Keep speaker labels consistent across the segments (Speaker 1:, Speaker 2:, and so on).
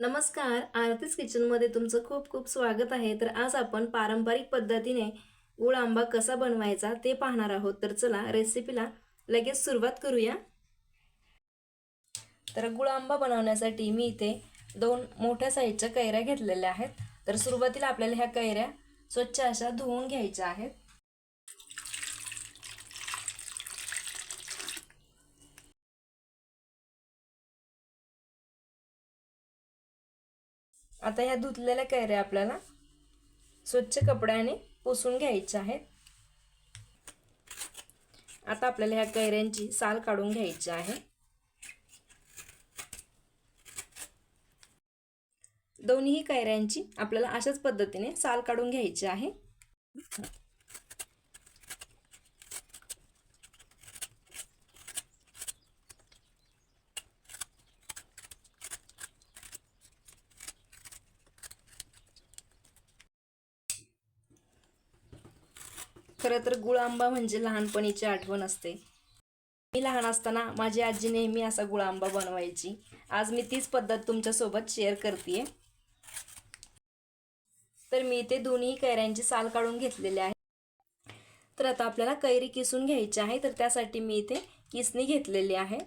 Speaker 1: नमस्कार आरतीस किचनमध्ये तुमचं खूप खूप स्वागत आहे. तर आज आपण पारंपरिक पद्धतीने गुळ आंबा कसा बनवायचा ते पाहणार आहोत. तर चला रेसिपीला लगेच सुरुवात करूया. तर गुळ आंबा बनवण्यासाठी मी इथे दोन मोठ्या साईजच्या कैऱ्या घेतलेल्या आहेत. तर सुरुवातीला आपल्याला ह्या कैऱ्या स्वच्छ अशा धुवून घ्यायच्या आहेत. आता ह्या धुतलेल्या कैऱ्या आपल्याला स्वच्छ कपड्याने पुसून घ्यायच्या आहेत. आता आपल्याला ह्या कैऱ्यांची साल काढून घ्यायची आहे. दोन्ही कैऱ्यांची आपल्याला अशाच पद्धतीने साल काढून घ्यायची आहे. खरं तर गुळ आंबा म्हणजे लहानपणीची आठवण असते. मी लहान असताना माझी आजी नेहमी असा गुळ आंबा बनवायची. आज मी तीच पद्धत तुमच्यासोबत शेअर करते तर मी इथे दोन्ही कैऱ्यांची साल काढून घेतलेले आहे. तर आता आपल्याला कैरी किसून घ्यायची आहे तर त्यासाठी मी इथे किसणी घेतलेली आहे.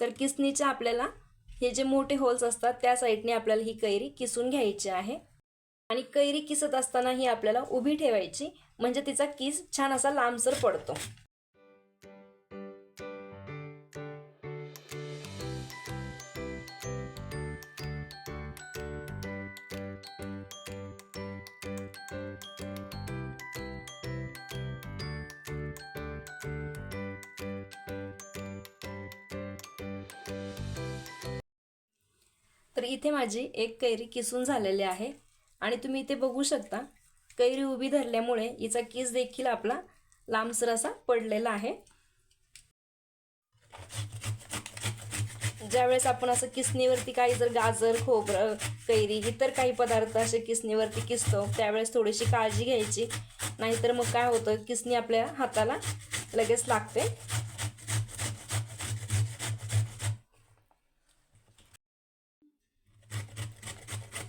Speaker 1: तर किसणीच्या आपल्याला हे जे मोठे होल्स असतात त्या साईडने आपल्याला ही कैरी किसून घ्यायची आहे. आणि कैरी किसत असताना ही आपल्याला उभी ठेवायची. म्हणजे तिचा किस छान असा लांबसर पडतो. तर इथे माझी एक कैरी किसून झालेली आहे आणि तुम्ही इथे बघू शकता कैरी उभी धरल्यामुळे हिचा किस देखील आपला लांबसर असा पडलेला आहे. ज्यावेळेस आपण असं किसणीवरती काही जर गाजर खोबरं कैरी इतर काही पदार्थ असे किसणीवरती किसतो त्यावेळेस थोडीशी काळजी घ्यायची. नाहीतर मग काय होतं किसणी आपल्या हाताला लगेच लागते.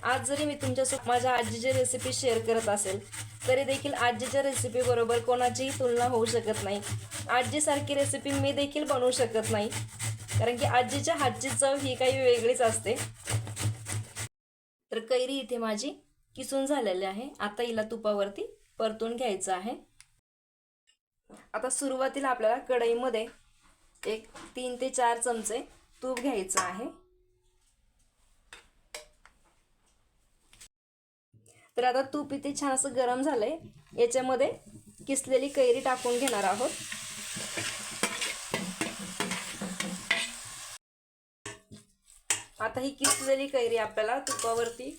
Speaker 1: आज जरी मी तुमच्यासोबत माझ्या आजीची रेसिपी शेअर करत असेल तरी देखील आजीच्या रेसिपी बरोबर कोणाचीही तुलना होऊ शकत नाही. आजीसारखी रेसिपी मी देखील बनवू शकत नाही. कारण की आजीच्या हातची चव ही काही वेगळीच असते. तर कैरी इथे माझी किसून झालेली आहे. आता हिला तुपावरती परतून घ्यायचं आहे. आता सुरुवातीला आपल्याला कढईमध्ये एक तीन ते चार चमचे तूप घ्यायचं आहे. तर आता तूप इथे छान असं गरम झालंय. याच्यामध्ये किसलेली कैरी टाकून घेणार आहोत. आता ही किसलेली कैरी आपल्याला तुपावरती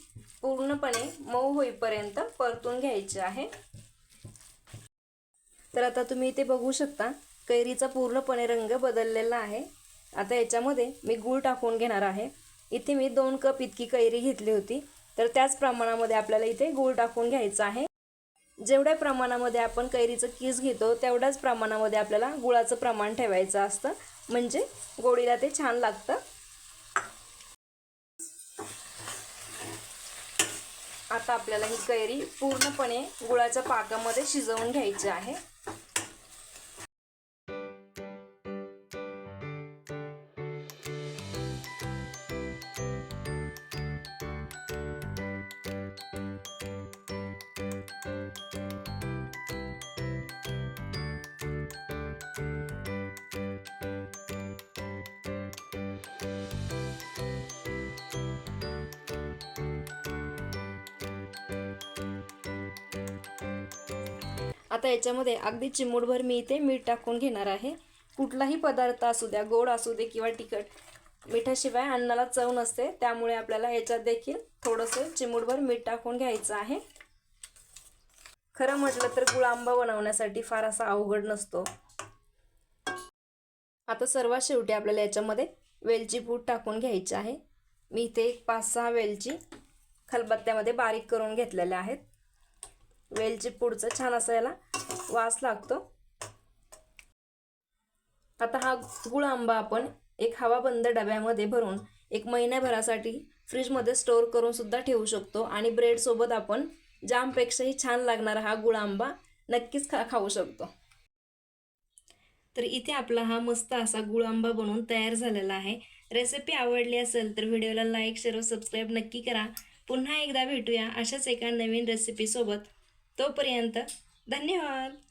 Speaker 1: पूर्णपणे मऊ होईपर्यंत परतून घ्यायची आहे. तर आता तुम्ही इथे बघू शकता कैरीचा पूर्णपणे रंग बदललेला आहे. आता याच्यामध्ये मी गूळ टाकून घेणार आहे. इथे मी दोन कप इतकी कैरी घेतली होती. तर त्याच प्रमाणामध्ये आपल्याला इथे गूळ टाकून घ्यायचा आहे. जेवढ्या प्रमाणामध्ये आपण कैरीचं किस घेतो तेवढ्याच प्रमाणामध्ये आपल्याला गुळाचं प्रमाण ठेवायचं असतं. म्हणजे गोडीला ते छान लागतं. आता आपल्याला ही कैरी पूर्णपणे गुळाच्या पाकामध्ये शिजवून घ्यायची आहे. आता याच्यामध्ये अगदी चिमूटभर मी इथे मीठ टाकून घेणार आहे. कुठलाही पदार्थ असू द्या गोड असू दे किंवा तिखट मिठाशिवाय अन्नाला चव नसते. त्यामुळे आपल्याला याच्यात देखील थोडंसं चिमूटभर मीठ टाकून घ्यायचं आहे. खरं म्हटलं तर गुळ आंबा बनवण्यासाठी फार असा अवघड नसतो. आता सर्वात शेवटी आपल्याला याच्यामध्ये वेलची पूड टाकून घ्यायची आहे. मी इथे एक पाच सहा वेलची खलबत्त्यामध्ये बारीक करून घेतलेल्या आहेत. वेलची पुढचं छान असायला याला वास लागतो. आता हा गुळ आंबा आपण एक हवाबंद डब्यामध्ये भरून एक महिन्याभरासाठी फ्रीजमध्ये स्टोअर करून सुद्धा ठेवू शकतो आणि ब्रेडसोबत आपण जामपेक्षाही छान लागणारा हा गुळ आंबा नक्कीच खा खाऊ शकतो. तर इथे आपला हा मस्त असा गुळ आंबा बनवून तयार झालेला आहे. रेसिपी आवडली असेल तर व्हिडिओला लाईक शेअर व सबस्क्राईब नक्की करा. पुन्हा एकदा भेटूया अशाच एका नवीन रेसिपीसोबत तोपर्यंत धन्यवाद.